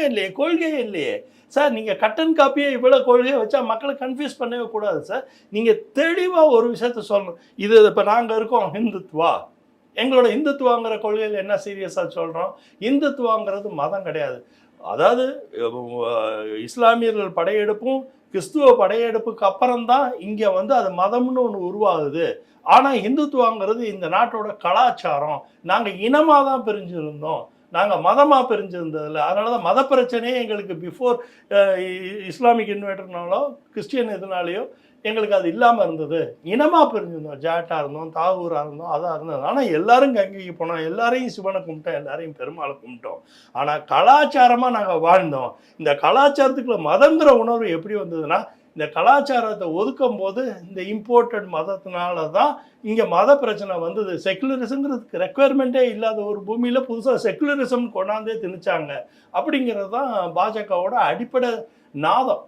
ஒன்றுமே இல்லையே கொள்கையே இல்லையே. சார் நீங்கள் கட்டன் காப்பியே இவ்வளோ கொள்கையை வச்சா மக்களை கன்ஃபியூஸ் பண்ணவே கூடாது சார். நீங்கள் தெளிவாக ஒரு விஷயத்த சொல்லணும். இது இப்போ நாங்கள் இருக்கோம் ஹிந்துத்வா எங்களோட இந்துத்துவாங்கிற கொள்கையில் என்ன சீரியஸாக சொல்கிறோம் இந்துத்துவாங்கிறது மதம் கிடையாது. அதாவது இஸ்லாமியர்கள் படையெடுப்பும் கிறிஸ்துவ படையெடுப்புக்கு அப்புறம் தான் இங்கே வந்து அது மதம்னு ஒன்று உருவாகுது. ஆனால் இந்துத்துவாங்கிறது இந்த நாட்டோட கலாச்சாரம். நாங்கள் இனமாக தான் பிரிஞ்சிருந்தோம். நாங்கள் மதமாக பிரிஞ்சிருந்ததில்ல அதனால தான் மத பிரச்சனையே எங்களுக்கு பிஃபோர் இஸ்லாமிக் இன்வெர்டர்னாலோ கிறிஸ்டியன் இதனாலேயோ எங்களுக்கு அது இல்லாமல் இருந்தது. இனமாக பிரிஞ்சிருந்தோம். ஜாட்டாக இருந்தோம் தாவூராக இருந்தோம் அதாக இருந்தது. ஆனால் எல்லாரும் கங்கைக்கு போனோம். எல்லாரையும் சிவனை கும்பிட்டோம். எல்லாரையும் பெருமாளை கும்பிட்டோம். ஆனால் கலாச்சாரமாக நாங்கள் வாழ்ந்தோம். இந்த கலாச்சாரத்துக்குள்ள மதங்கிற உணர்வு எப்படி வந்ததுன்னா இந்த கலாச்சாரத்தை ஒதுக்கும் போது இந்த இம்போர்ட்டட் மதத்தினால தான் இங்கே மத பிரச்சனை வந்தது. செக்குலரிசங்கிறதுக்கு ரெக்குவயர்மெண்ட்டே இல்லாத ஒரு பூமியில் புதுசாக செக்குலரிசம் கொண்டாந்தே திணிச்சாங்க. அப்படிங்கிறது தான் பாஜகவோட அடிப்படை நாதம்.